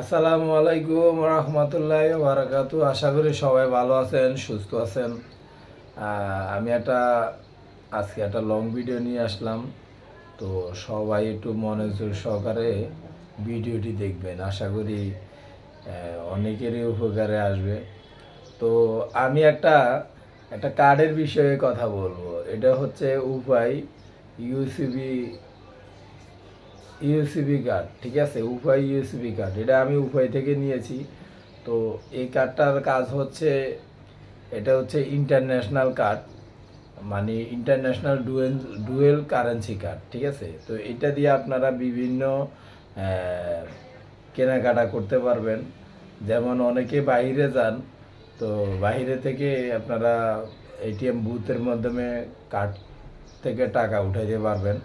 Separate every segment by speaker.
Speaker 1: আসসালামু আলাইকুম রহমতুল্লাহ বারাকাতু। আশা করি সবাই ভালো আছেন, সুস্থ আছেন। আমি একটা, আজকে একটা লং ভিডিও নিয়ে আসলাম। তো সবাই একটু মনোযোগ সহকারে ভিডিওটি দেখবেন। আশা করি অনেকেরই উপকারে আসবে। তো আমি একটা একটা কার্ডের বিষয়ে কথা বলব। এটা হচ্ছে উপায় ইউসিবি ইউসিবি কার্ড ঠিক আছে? উপায় ইউসিবি কার্ড এটা আমি উপায় থেকে নিয়েছি। তো এই কার্ডটার কাজ হচ্ছে, এটা হচ্ছে ইন্টারন্যাশনাল কার্ড মানে international dual dual currency card ঠিক আছে? তো এটা দিয়ে আপনারা বিভিন্ন কেনাকাটা করতে পারবেন। যেমন অনেকে বাইরে যান, তো বাইরে থেকে আপনারা এটিএম বুথের মাধ্যমে কার্ড থেকে টাকা উঠাইতে পারবেন।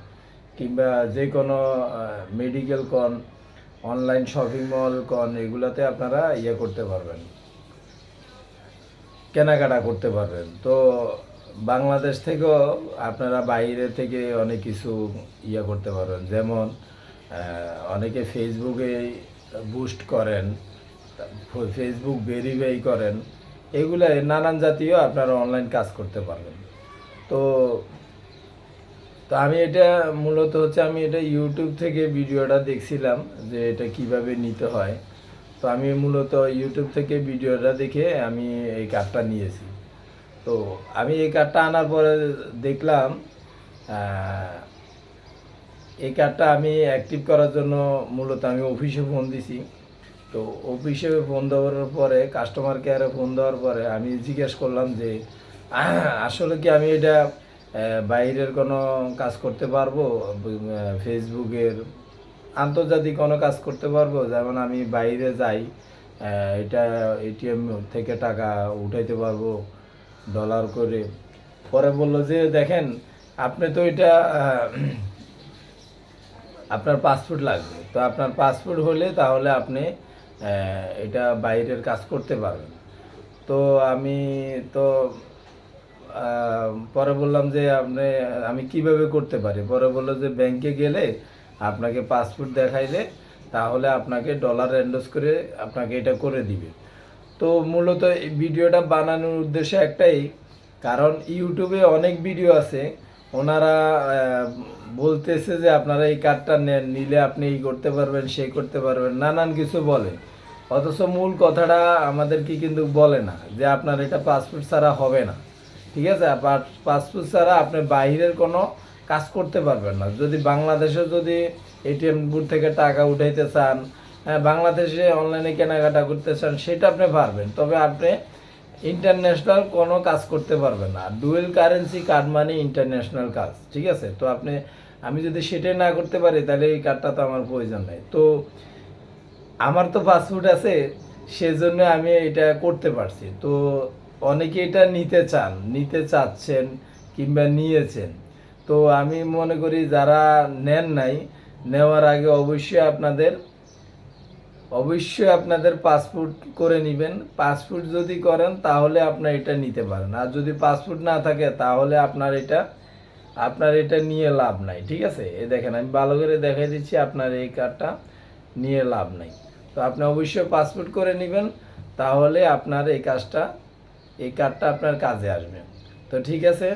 Speaker 1: কিংবা যে কোনো মেডিকেল কন অনলাইন শপিং মল কন এগুলাতে আপনারা ইয়ে করতে পারবেন। কেনাকাটা করতে পারবেন। তো বাংলাদেশ থেকেও আপনারা বাইরে থেকে অনেক কিছু ইয়ে করতে পারবেন। যেমন অনেকে ফেসবুকে বুস্ট করেন ফেসবুক ভেরিফাই করেন। এগুলো নানান জাতীয় আপনারা অনলাইন কাজ করতে পারবেন। তো তো আমি এটা মূলত হচ্ছে আমি এটা ইউটিউব থেকে ভিডিওটা দেখছিলাম যে এটা কীভাবে নিতে হয়। তো আমি মূলত ইউটিউব থেকে ভিডিওটা দেখে আমি এই কার্ডটা নিয়েছি। তো আমি এই কার্ডটা আনার পরে দেখলাম এই কার্ডটা আমি অ্যাক্টিভ করার জন্য মূলত আমি অফিসে ফোন দিছি। তো অফিসে ফোন দেওয়ার পরে কাস্টমার কেয়ারে ফোন দেওয়ার পরে আমি জিজ্ঞেস করলাম যে আসলে কি আমি এটা বাইরের কোনো কাজ করতে পারব? ফেসবুকের আন্তর্জাতিক কোনো কাজ করতে পারব? যেমন আমি বাইরে যাই এটা এটিএম থেকে টাকা উঠাইতে পারব ডলার করে। পরে বলল যে, দেখেন, আপনি তো এটা আপনার পাসপোর্ট লাগবে। তো আপনার পাসপোর্ট হলে তাহলে আপনি এটা বাইরের কাজ করতে পারবেন। তো আমি, তো পরে বললাম যে আপনি, আমি কীভাবে করতে পারি? পরে বলল যে ব্যাংকে গেলে আপনাকে পাসপোর্ট দেখাইলে তাহলে আপনাকে ডলার এন্ডোজ করে আপনাকে এটা করে দিবে। তো মূলত এই ভিডিওটা বানানোর উদ্দেশ্য একটাই, কারণ ইউটিউবে অনেক ভিডিও আছে, ওনারা বলতেছে যে আপনারা এই কার্ডটা নেন, নিলে আপনি এই করতে পারবেন সেই করতে পারবেন, নানান কিছু বলে। অথচ মূল কথাটা আমাদেরকে কিন্তু বলে না যে আপনার এটা পাসপোর্ট ছাড়া হবে না। ঠিক আছে? পাসপোর্ট ছাড়া আপনি বাইরের কোনো কাজ করতে পারবেন না। যদি বাংলাদেশে যদি এটিএম বুথ থেকে টাকা উঠাইতে চান হ্যাঁ বাংলাদেশে অনলাইনে কেনাকাটা করতে চান, সেটা আপনি পারবেন। তবে আপনি ইন্টারন্যাশনাল কোনো কাজ করতে পারবেন না। ডুয়েল কারেন্সি কার্ড মানে ইন্টারন্যাশনাল কাজ, ঠিক আছে? তো আপনি, আমি যদি সেটাই না করতে পারি, তাহলে এই কার্ডটা তো আমার প্রয়োজন নাই। তো আমার তো পাসপোর্ট আছে, সেজন্য আমি এটা করতে পারছি। তো অনেকে এটা নিতে চান, নিতে চাচ্ছেন কিংবা নিয়েছেন। তো আমি মনে করি যারা নেন নাই, নেওয়ার আগে অবশ্যই আপনাদের অবশ্যই আপনাদের পাসপোর্ট করে নেবেন। পাসপোর্ট যদি করেন তাহলে আপনার এটা নিতে পারেন। আর যদি পাসপোর্ট না থাকে তাহলে আপনার এটা আপনার এটা নিয়ে লাভ নাই, ঠিক আছে? এ দেখেন, আমি ভালো করে দেখাই দিচ্ছি, আপনার এই কার্ডটা নিয়ে লাভ নাই। তো আপনি অবশ্যই পাসপোর্ট করে নেবেন, তাহলে আপনার এই কাজটা এই কার্ডটা আপনার কাজে আসবে। তো ঠিক আছে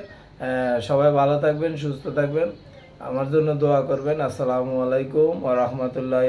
Speaker 1: সবাই ভালো থাকবেন, সুস্থ থাকবেন। আমার জন্য দোয়া করবেন। আসসালামু আলাইকুম ও রহমতুল্লাহ